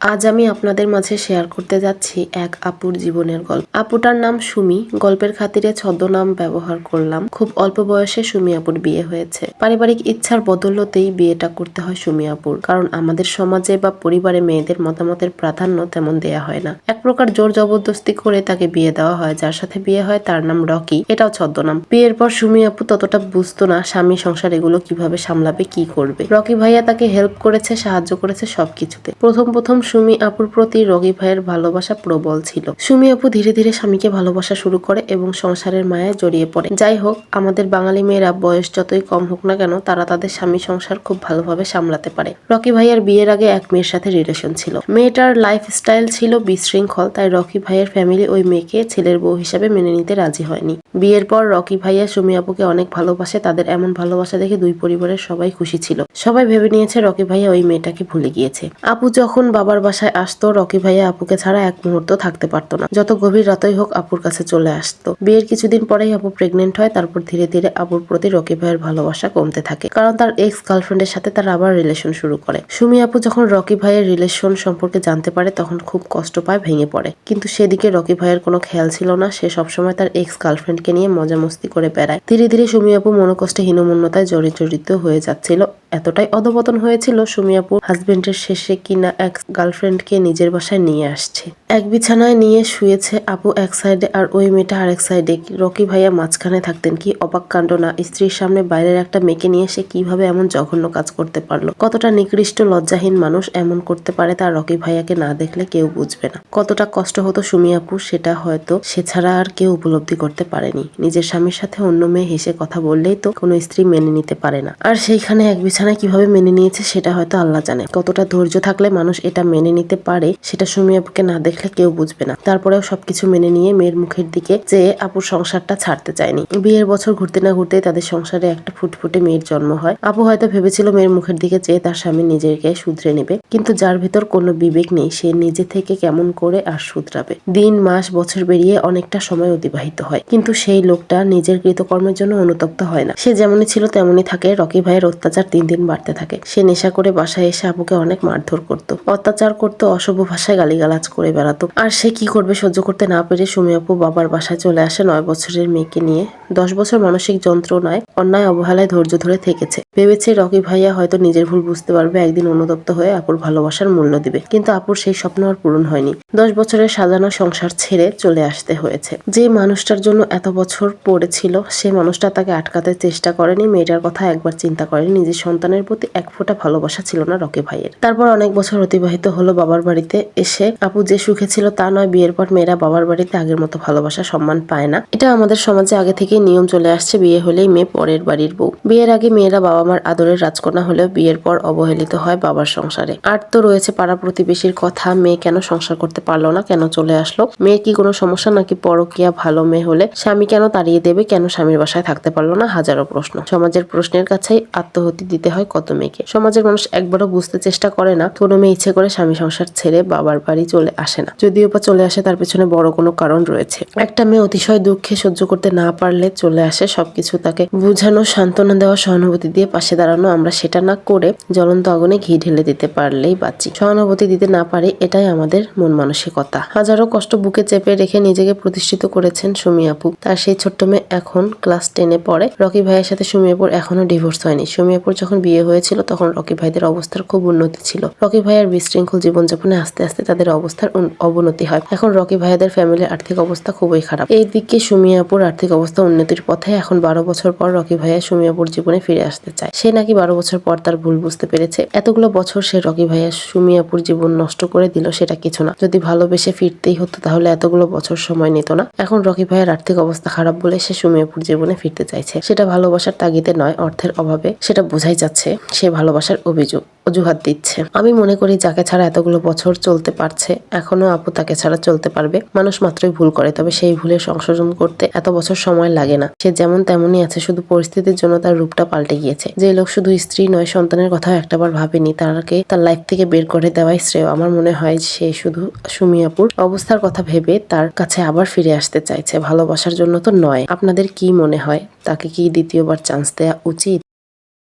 আজ আমি আপনাদের মাঝে শেয়ার করতে যাচ্ছি এক আপুর জীবনের গল্প। আপুটার নাম সুমি। গল্পের খাতিরে ছদ্মনাম ব্যবহার করলাম। খুব অল্প বয়সে সুমি আপুর বিয়ে হয়েছে। পারিবারিক ইচ্ছার বদলতেই বিয়েটা করতে হয় সুমি আপুর। কারণ আমাদের সমাজে বা পরিবারে মেয়েদের মতামতের প্রাধান্য তেমন দেয়া হয় না। এক প্রকার জোর জবরদস্তি করে তাকে বিয়ে দেওয়া হয়। যার সাথে বিয়ে হয় তার নাম রকি। এটাও ছদ্মনাম। বিয়ের পর সুমি আপু ততটা বুঝতো না স্বামী সংসার এগুলো কীভাবে সামলাবে, কি করবে। রকি ভাইয়া তাকে হেল্প করেছে, সাহায্য করেছে সবকিছুতে। প্রথম প্রথম সুমি আপুর প্রতি রকি ভাইয়ের ভালোবাসা প্রবল ছিল। সুমি আপু ধীরে ধীরে স্বামীকে ভালোবাসা শুরু করে এবং সংসারের মায়ায় জড়িয়ে পড়ে। যাই হোক, আমাদের বাঙালি মেয়েরা বয়স যতই কম হোক না কেন, তারা তাদের স্বামী সংসার খুব ভালোভাবে সামলাতে পারে। রকি ভাইয়ার বিয়ের আগে এক মেয়ের সাথে রিলেশন ছিল। মেয়েটার লাইফ স্টাইল ছিল বিশৃঙ্খল, তাই রকি ভাইয়ের ফ্যামিলি ওই মেয়েকে ছেলের বউ হিসাবে মেনে নিতে রাজি হয়নি। বিয়ের পর রকি ভাইয়া সুমি আপুকে অনেক ভালোবাসে, তাদের এমন ভালোবাসা দেখে দুই পরিবারের সবাই খুশি ছিল। সবাই ভেবে নিয়েছে রকি ভাইয়া ওই মেয়েটাকে ভুলে গিয়েছে। আপু যখন বাবার বাসায় আসতো, রকি ভাইয়া আপুকে ছাড়া এক মুহূর্ত থাকতে পারতো না। যত গভীর রাতই হোক আপুর কাছে চলে আসতো। বিয়ের কিছুদিন পরেই আপু প্রেগনেন্ট হয়, তারপর ধীরে ধীরে আপুর প্রতি রকি ভাইয়ের ভালোবাসা কমতে থাকে। কারণ তার এক্স গার্লফ্রেন্ডের সাথে তার আবার রিলেশন শুরু করে। সুমি আপু যখন রকি ভাইয়ের রিলেশন সম্পর্কে জানতে পারে, তখন খুব কষ্ট পায়, ভেঙে পড়ে। কিন্তু সেদিকে রকি ভাইয়ের কোনো খেয়াল ছিল না, সে সবসময় তার এক্স গার্লফ্রেন্ডকে নিয়ে মজা মস্তি করে বেড়ায়। ধীরে ধীরে সুমি আপু মনোকষ্টে হীনমন্যতায় জড়িত হয়ে যাচ্ছিল। এতটাই অধপতন হয়েছিল সুমি আপু হাজবেন্ডের শেষে কিনা এক গার্লফ্রেন্ডকে নিজের বাসায় নিয়ে আসছে। এক বিছানায় নিয়ে শুয়েছে আপু এক সাইডে আর ওই মেয়েটা আরেক সাইডে। রকি ভাইয়া মাঝখানে থাকতেন। কি অবাক কাণ্ড না, স্ত্রীর সামনে বাইরের একটা মেয়েকে নিয়ে সে কীভাবে এমন জঘন্য কাজ করতে পারল? কতটা নিকৃষ্ট, লজ্জাহীন মানুষ এমন করতে পারে তার রকি ভাইয়াকে না দেখলে কেউ বুঝবে না। কতটা কষ্ট হতো সুমি আপু, সেটা হয়তো সে ছাড়া আর কেউ উপলব্ধি করতে পারেনি। নিজের স্বামীর সাথে অন্য মেয়ে হেসে কথা বললেই তো কোনো স্ত্রী মেনে নিতে পারে না। আর সেইখানে এক বিছানায় কীভাবে মেনে নিয়েছে সেটা হয়তো আল্লাহ জানে। কতটা ধৈর্য থাকলে মানুষ এটা মেনে নিতে পারে, সেটা সুমি আপুকে না দেখলে কেউ বুঝবে না। তারপরেও সবকিছু মেনে নিয়ে মেয়ের মুখের দিকে যে আপুর সংসারটা ছাড়তে চায়নি। বিয়ের বছর ঘুরতে না ঘুরতে তাদের সংসারে একটা ফুটফুটে মেয়ের জন্ম হয়। আপু হয়তো ভেবেছিল মেয়ের মুখের দিকে চেয়ে তার স্বামী নিজেকে শুধরে নেবে, কিন্তু যার ভিতর কোনো বিবেক নেই, সে নিজে থেকে কেমন করে আর শুধরাবে। দিন, মাস, বছর বেরিয়ে অনেকটা সময় অতিবাহিত হয়, কিন্তু সেই লোকটা নিজের কৃতকর্মের জন্য অনুতপ্ত হয় না। সে যেমনই ছিল তেমনই থাকে, রকি ভাইয়ের অত্যাচার তিন দিন বাড়তে থাকে। সে নেশা করে বাসায় এসে আপুকে অনেক মারধর করতো। অত্যাচার করতো অশুভ ভাষায় গালিগালাজ করে বেড়াতো। আর সে কি করবে সহ্য করতে না পেরে সুমি আপু বাবার বাসায় চলে আসে নয় বছরের মেয়েকে নিয়ে। দশ বছর মানসিক যন্ত্রণায়, অন্যায় অবহেলায় ধৈর্য ধরে থেকেছে। ভেবেছে রকি ভাইয়া হয়তো নিজের ভুল বুঝতে পারবে, একদিন অনুতপ্ত হয়ে আপুর ভালোবাসার মূল্য দিবে। কিন্তু আপুর সেই স্বপ্ন আর পূরণ হয়নি। দশ বছরের সাজানো সংসার ছেড়ে চলে আসতে হয়েছে। যে মানুষটার জন্য এত বছর পড়েছিল, সে মানুষটা তাকে আটকাতে চেষ্টা করেনি, মেয়েটার কথা একবার চিন্তা করেনি, নিজের সন্তানের প্রতি এক ফোঁটা ভালোবাসা ছিল না রকি ভাইয়ের। তারপর অনেক বছর অতিবাহিত হলো বাবার বাড়িতে এসে আপু যে সুখে ছিল তা নয়, বিয়ের পর মেয়েরা বাবার বাড়িতে আগের মতো ভালোবাসা, সম্মান পায় না। এটা আমাদের সমাজে আগে থেকেই নিয়ম চলে আসছে, বিয়ে হলেই মেয়ে পরের বাড়ির বউ। বিয়ের আগে মেয়েরা বাবা মার আদরের রাজকন্যা হলেও বিয়ের পর অবহেলিত হয় বাবার সংসারে। আর তো রয়েছে পাড়া প্রতিবেশীর কথা, মেয়ে কেন সংসার করতে পারল না, কেন চলে আসলো? মেয়ের কি কোনো সমস্যা নাকি পরকিয়া ভালো মেয়ে হলে স্বামী কেন তাড়িয়ে দেবে, কেন স্বামীর বাসায় থাকতে পারল না? হাজারো প্রশ্ন। সমাজের প্রশ্নের কাছেই আত্মহতি দিতে হয় কত মেয়েকে। সমাজের মানুষ একবারও বুঝতে চেষ্টা করে না, কোনো মেয়ে ইচ্ছে করে স্বামী সংসার ছেড়ে বাবার বাড়ি চলে আসে না। যদিও বা চলে আসে, তার পেছনে বড় কোনো কারণ রয়েছে। একটা মেয়ে অতিশয় দুঃখে সহ্য করতে না পারলে চলে আসে, সবকিছু তাকে বুঝানো, সান্ত্বনা দেওয়া, সহানুভূতি দিয়ে পাশে দাঁড়ানো, আমরা সেটা না করে জ্বলন্ত আগুনে ঘি ঢেলে দিতে পারলেই বাঁচি। সহানুভূতি দিতে না পারি, এটাই আমাদের মন মানসিকতা। হাজারো কষ্ট বুকে চেপে রেখে নিজেকে প্রতিষ্ঠিত করেছেন সুমি আপু। তার সেই ছোট্ট মেয়ে এখন ক্লাস টেনে পড়ে। রকি ভাইয়ের সাথে সুমি আপুর এখনও ডিভোর্স হয়নি। সুমি আপুর যখন বিয়ে হয়েছিল, তখন রকি ভাইদের অবস্থার খুব উন্নতি ছিল। রকি ভাইয়ের বিশৃঙ্খল জীবনযাপনে আস্তে আস্তে তাদের অবস্থার অবনতি হয়। এখন রকি ভাইয়াদের ফ্যামিলির আর্থিক অবস্থা খুবই খারাপ। এই দিকে সুমি আপুর আর্থিক অবস্থা উন্নতির পথে এখন বারো বছর পর রকি ভাইয়া সুমিয়াপুর জীবনে ফিরে আসতে চায়। সে নাকি বারো বছর পর তার ভুল বুঝতে পেরেছে। এতগুলো বছর সে রকি ভাইয়া সুমি আপুর জীবন নষ্ট করে দিল সেটা কিছু না। যদি ভালোবেসে ফিরতেই হতো তাহলে এতগুলো বছর সময় নিত না। এখন রকি ভাইয়ের আর্থিক অবস্থা খারাপ বলে সে সুমিয়াপুর জীবনে ফিরতে চাইছে। সেটা ভালোবাসার তাগিদে নয়, অর্থের অভাবে। সেটা বোঝাই যাচ্ছে সে ভালোবাসার অভিযোগ অজুহাত দিচ্ছে। আমি মনে করি যাকে ছাড়া এতগুলো বছর চলতে পারছে, এখনও আপু তাকে ছাড়া চলতে পারবে। মানুষ মাত্রই ভুল করে, তবে সেই ভুলে সংশোধন করতে এত বছর সময় লাগে না। সে যেমন তেমনই আছে, শুধু পরিস্থিতির জন্য তার রূপটা পাল্টে গিয়েছে। যে লোক শুধু স্ত্রী নয়, সন্তানের কথাও একটাবার ভাবেনি। তারকে তার লাইফ থেকে বের করে দেওয়াই শ্রেয়। আমার মনে হয় সে শুধু সুমি আপুর অবস্থার কথা ভেবে তার কাছে আবার ফিরে আসতে চাইছে। ভালোবাসার জন্য তো নয়। আপনাদের কি মনে হয়? তাকে কি দ্বিতীয়বার চান্স দেওয়া উচিত?